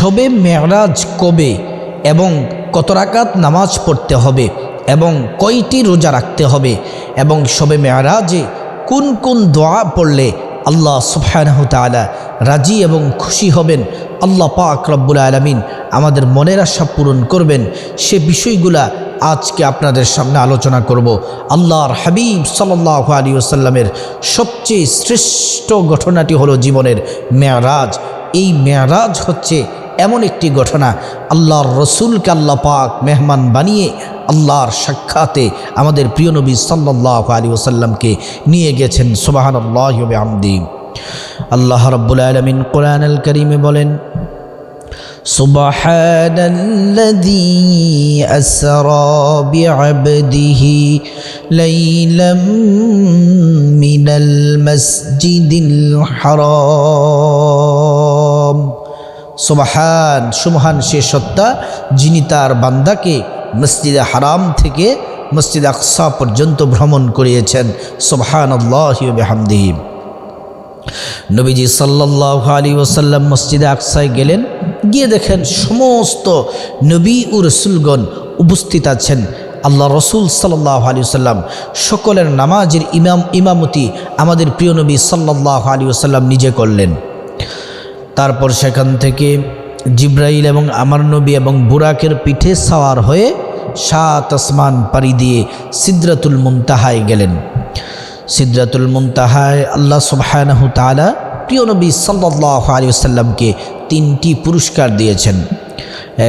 শবে মেয়ারাজ কবে এবং কত রাকাত নামাজ পড়তে হবে এবং কয়টি রোজা রাখতে হবে এবং শবে মেয়ারাজে কোন কোন দোয়া পড়লে আল্লাহ সুবহানাহ তাআলা রাজি এবং খুশি হবেন? আল্লাহ পাক রব্বুল আলমিন আমাদের মনের আশা পূরণ করবেন। সে বিষয়গুলা আজকে আপনাদের সামনে আলোচনা করব। আল্লাহর হাবিব সাল্লাহ আলী ওসাল্লামের সবচেয়ে শ্রেষ্ঠ ঘটনাটি হলো জীবনের মেয়ারাজ। এই মেয়ারাজ হচ্ছে এমন একটি ঘটনা আল্লাহর রসুলকে আল্লাহ পাক মেহমান বানিয়ে আল্লাহর সাক্ষাতে আমাদের প্রিয় নবী সাল্লাহ আলী ওসাল্লামকে নিয়ে গেছেন সুবাহান আল্লাহ আমদি আল্লাহ রব্বুল আলমিন কোরআন আল করিমে বলেন سبحان الذي أسرى بعبده ليلا من المسجد الحرام সুবাহান সুমহান সে সত্তা যিনি তার বান্দাকে মসজিদে হারাম থেকে মসজিদ আকসা পর্যন্ত ভ্রমণ করিয়েছেন। সুবহান আল্লাহামদিহিম নবীজি সাল্লাহ আলী ওসাল্লাম মসজিদে আকসায় গেলেন, গিয়ে দেখেন সমস্ত নবী ও রসুলগণ উপস্থিত আছেন। আল্লাহ রসুল সাল্লাহ আলী সাল্লাম সকলের নামাজের ইমাম, ইমামতি আমাদের প্রিয় নবী সাল্লাহ আলী ওসাল্লাম নিজে করলেন। তারপর সেখান থেকে জিব্রাইল এবং আমার নবী এবং বুরাকের পিঠে সাওয়ার হয়ে সাত আসমান পাড়ি দিয়ে সিদ্রাতুল মুনতাহায় গেলেন। সিদ্রাতুল মুনতাহায় আল্লাহ সুবহানাহু তাআলা প্রিয় নবী সাল্লাহ আলী তিনটি পুরস্কার দিয়েছেন।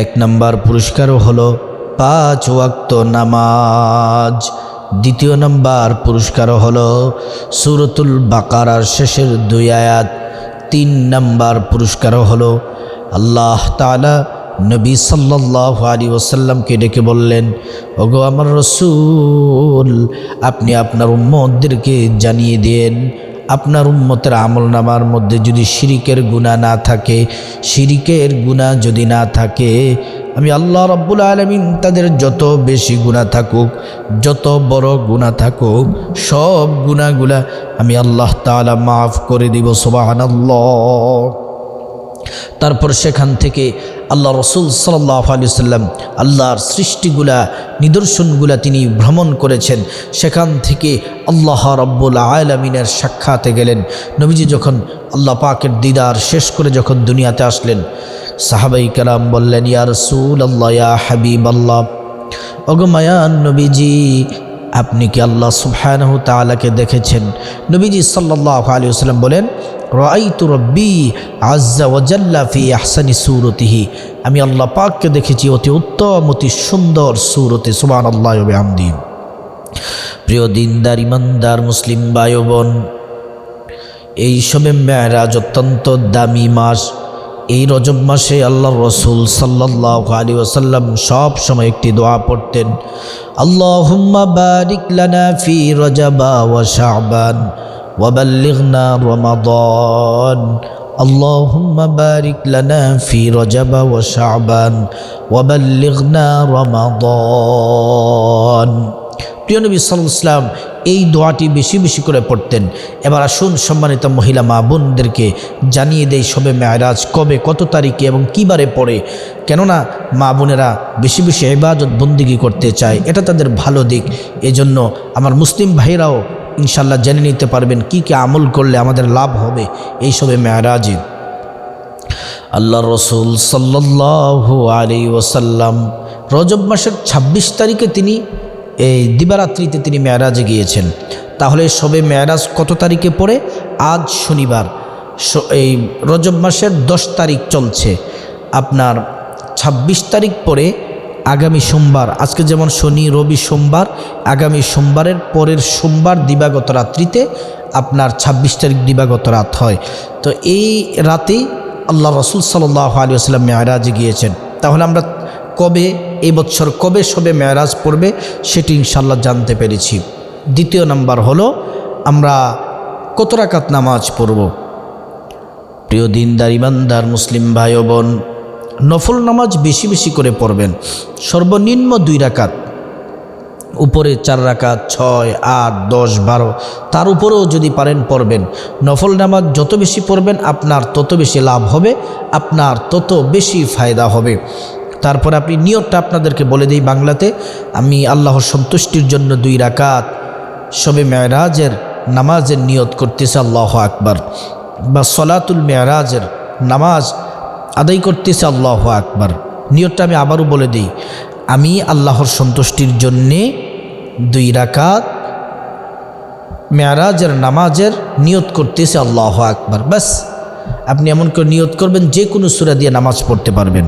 এক নম্বর পুরস্কারও হলো পাঁচ ওয়াক্ত নামাজ। দ্বিতীয় নম্বর পুরস্কারও হলো সুরতুল বাকারার শেষের দুই আয়াত তিন নম্বর পুরস্কারও হলো আল্লাহ তালা নবী সাল্লাহ আলী ওসাল্লামকে ডেকে বললেন, ওগো আমার রসুল, আপনি আপনার উম্মদদেরকে জানিয়ে দেন আপনার উম্মতের আমল নামার মধ্যে যদি শিরিকের গুণা না থাকে, শিরিকের গুণা যদি না থাকে, আমি আল্লাহ রব্বুল আলমিন তাদের যত বেশি গুণা থাকুক, যত বড় গুণা থাকুক, সব গুণাগুলা আমি আল্লাহ তালা মাফ করে দিব সোবাহান তারপর সেখান থেকে আল্লাহ রসুল সাল্লাহ আলি সাল্লাম আল্লাহর সৃষ্টিগুলা, নিদর্শনগুলা তিনি ভ্রমণ করেছেন। সেখান থেকে আল্লাহ রব্বুল আলমিনের সাক্ষাতে গেলেন। নবীজি যখন আল্লাহ পাকের দিদার শেষ করে যখন দুনিয়াতে আসলেন, সাহাবাই কালাম বললেন, ইয়া রসুল আল্লাহ হাবিব আল্লাহ অগমায়ান নবীজি আপনি কি আল্লাহ সুবহানাহু তাআলাকে দেখেছেন? নবীজি সাল্লাল্লাহু আলাইহি ওয়াসাল্লাম বলেন, রাআইতু রব্বি আজ্জা আহসানি সূরতিহি। আমি আল্লাহ পাককে দেখেছি অতি উত্তম, অতি সুন্দর সূরতে, সুবহানাল্লাহি ওয়া বিহামদি। প্রিয় দিনদার, ইমানদার, মুসলিম ভাই বোন, এই সবে মেয়েরাজ অত্যন্ত দামি মাস। এই রজব মাসে আল্লাহ রসুল সাল্লাহ আলী ওসাল্লাম সব সময় একটি দোয়া পড়তেন, আল্লাহুম্মা বারিক ফি রজাবা ওয়া শাবান ওয়াবাল্লিগনা রমাদান, আল্লাহুম্মা বারিক ফি রজাবা ওয়া শাবান ওয়াবাল্লিগনা রমাদান। প্রিয় নবী সাল্লাম এই দোয়াটি বেশি বেশি করে পড়তেন। এবার আসুন সম্মানিত মহিলা মা বোনদেরকে জানিয়ে দেয় সবে মেয়ারাজ কবে, কত তারিখে এবং কিবারে পড়ে। কেননা মা বোনেরা বেশি বেশি এবাজত বন্দিগি করতে চায়, এটা তাদের ভালো দিক। এজন্য আমার মুসলিম ভাইরাও ইনশাল্লাহ জেনে নিতে পারবেন কি কি আমল করলে আমাদের লাভ হবে এই সবে মেয়ারাজে আল্লাহ রসুল সাল্লাহ আলী ওসাল্লাম রজব মাসের ২৬ তারিখে তিনি এই দিবারাত্রিতে তিনি মেয়ারাজে গিয়েছেন। তাহলে সবে মেয়ারাজ কত তারিখে পড়ে? আজ শনিবার। এই রজব মাসের দশ তারিখ চলছে। আপনার ২৬ তারিখ পরে আগামী সোমবার। আজকে যেমন শনি, রবি সোমবার, আগামী সোমবারের পরের সোমবার দিবাগত রাত্রিতে আপনার ২৬ তারিখ দিবাগত রাত হয়। তো এই রাতেই আল্লাহ রসুল সাল্লাহ আলী আসলাম মেয়ারাজে গিয়েছেন। তাহলে আমরা কবে এই বছর কবে সবে মেয়ারাজ পড়বে সেটি ইনশাল্লাহ জানতে পেরেছি। দ্বিতীয় নাম্বার হলো, আমরা কত রাকাত নামাজ পড়ব? প্রিয় দিনদার, ইমানদার, মুসলিম ভাই বোন, নফল নামাজ বেশি বেশি করে পড়বেন। সর্বনিম্ন দুই রাকাত, উপরে চার রাকাত, ছয়, আট, দশ, বারো, তার উপরেও যদি পারেন পড়বেন। নফল নামাজ যত বেশি পড়বেন, আপনার তত বেশি লাভ হবে, আপনার তত বেশি ফায়দা হবে। তারপর আপনি নিয়তটা আপনাদেরকে বলে দিই বাংলাতে, আমি আল্লাহর সন্তুষ্টির জন্য দুই রাকাত সবে মেয়রাজের নামাজের নিয়ত করতেছে, আল্লাহ আকবার। বা সলাতুল মেয়রাজের নামাজ আদায় করতেছে, আল্লাহ আকবার। নিয়তটা আমি আবারও বলে দিই, আমি আল্লাহর সন্তুষ্টির জন্যে দুই রাকাত মেয়ারাজের নামাজের নিয়ত করতেছে, আল্লাহ আকবার। ব্যাস। আপনি এমন করে নিয়ত করবেন, যে কোনো সুরা দিয়ে নামাজ পড়তে পারবেন।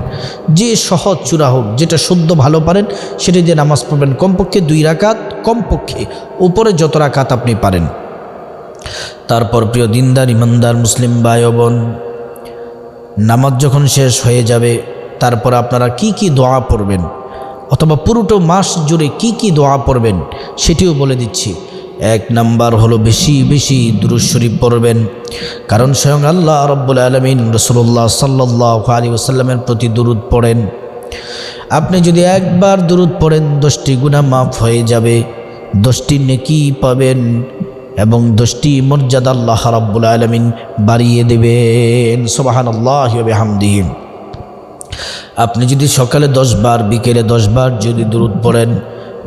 যে সহজ চূড়া হোক, যেটা শুদ্ধ ভালো পারেন, সেটা দিয়ে নামাজ পড়বেন। কমপক্ষে দুই রাকাত, কমপক্ষে উপরে যত রাকাত আপনি পারেন। তারপর প্রিয় দিনদার, ইমানদার, মুসলিম ভাই বোন, নামাজ যখন শেষ হয়ে যাবে, তারপর আপনারা কি কি দোয়া পড়বেন? অথবা পুরোটো মাস জুড়ে কি কি দোয়া পড়বেন? সেটিও বলে দিচ্ছি। এক নাম্বার হলো বেশি বেশি দুরুদ শরীফ পড়বেন। কারণ স্বয়ং আল্লাহ রব্বুল আলমিন রসুল্লাহ সাল্লাহ আলী ওসাল্লামের প্রতি দুরুদ পড়েন। আপনি যদি একবার দুরুদ পড়েন, দশটি গুণা মাফ হয়ে যাবে। দশটি নেকি পাবেন এবং দশটি মর্যাদা আল্লাহ রাব্বুল আলমিন বাড়িয়ে দেবেন। সোবাহান আল্লাহ হামদিহিম আপনি যদি সকালে দশ বার, বিকেলে দশ বার যদি দূরত পড়েন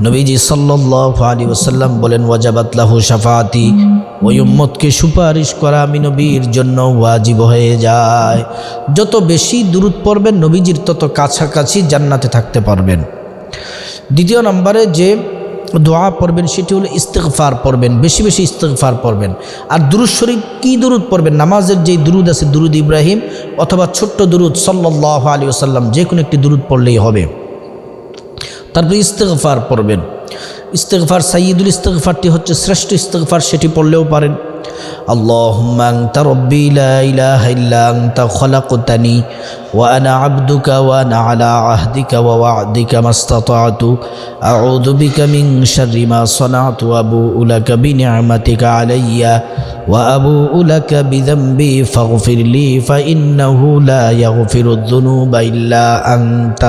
নবীজি সাল্লাহ আলী ওসাল্লাম বলেন ওয়াজাবাতলাহু সাফাতি ওই উম্মতকে সুপারিশ করা আমি নবীর জন্য ওয়াজিব হয়ে যায়। যত বেশি দূরত পড়বেন নবীজির, তত কাছাকাছি জান্নাতে থাকতে পারবেন। দ্বিতীয় নম্বরে যে দোয়া পড়বেন, সেটি হলো ইস্তেকফার পড়বেন, বেশি বেশি ইস্তেকফার পড়বেন। আর দুরুদ শরীফ কী দুরুদ পড়বেন? নামাজের যেই দুরুদ আছে, দুরুদ ইব্রাহিম, অথবা ছোট্ট দুরুদ সাল্লাহ আলী আসাল্লাম যে কোনো একটি দুরুদ পড়লেই হবে। তারপরে ইস্তেকফার পড়বেন ইস্তেকফার সাইয়দুল ইস্তেকফারটি হচ্ছে শ্রেষ্ঠ ইস্তেকফার সেটি পড়লেও পারেন اللهم أنت ربي لا إله إلا أنت خلقتني وأنا عبدك وأنا على عهدك ووعدك ما استطعت أعوذ بك من شر ما صنعت وأبوء لك بنعمتك علي وأبوء لك بذنبي فاغفر لي فإنه لا يغفر الذنوب إلا أنت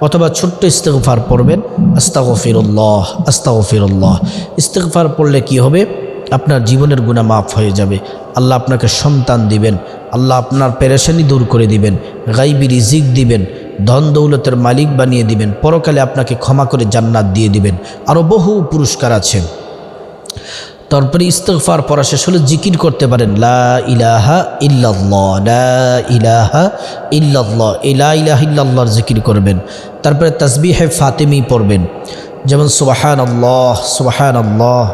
অথবা ছোট্ট ইস্তেগফার পড়বেন, আস্তাগফিরুল্লাহ আস্তাগফিরুল্লাহ। ইস্তেগফার পড়লে কি হবে? আপনার জীবনের গুণা মাফ হয়ে যাবে। আল্লাহ আপনাকে সন্তান দিবেন, আল্লাহ আপনার পেরেশানি দূর করে দিবেন, গাইবি রিজিক দিবেন, ধন দৌলতের মালিক বানিয়ে দিবেন, পরকালে আপনাকে ক্ষমা করে জান্নাত দিয়ে দিবেন। আরও বহু পুরস্কার আছে। তারপরে ইস্তফার পড়া শেষ হলে জিকির করতে পারেন, লা ইলাহা ইল্লাল্লাহ, লা ইলাহা ইল্লাল্লাহ, এই লা ইলাহা ইল্লাল্লাহর জিকির করবেন। তারপরে তাসবিহে ফাতেমি পড়বেন, যেমন সুবাহান আল্লাহ সুবাহান আল্লাহ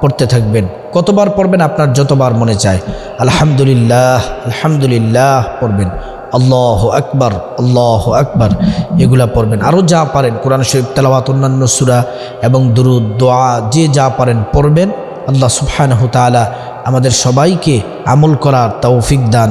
পড়তে থাকবেন। কতবার পড়বেন আপনার যতবার মনে চায়? আলহামদুলিল্লাহ আলহামদুলিল্লাহ পড়বেন। আল্লাহ আকবার আল্লাহ আকবার, এগুলা পড়বেন। আরও যা পারেন, কোরআন শরীফ, তেলাওয়াত অন্যান্য সুরা এবং দুরুদ, দোয়া, যে যা পারেন পড়বেন। আল্লাহ সুবহানহ তালা আমাদের সবাইকে আমল করার তৌফিক দান।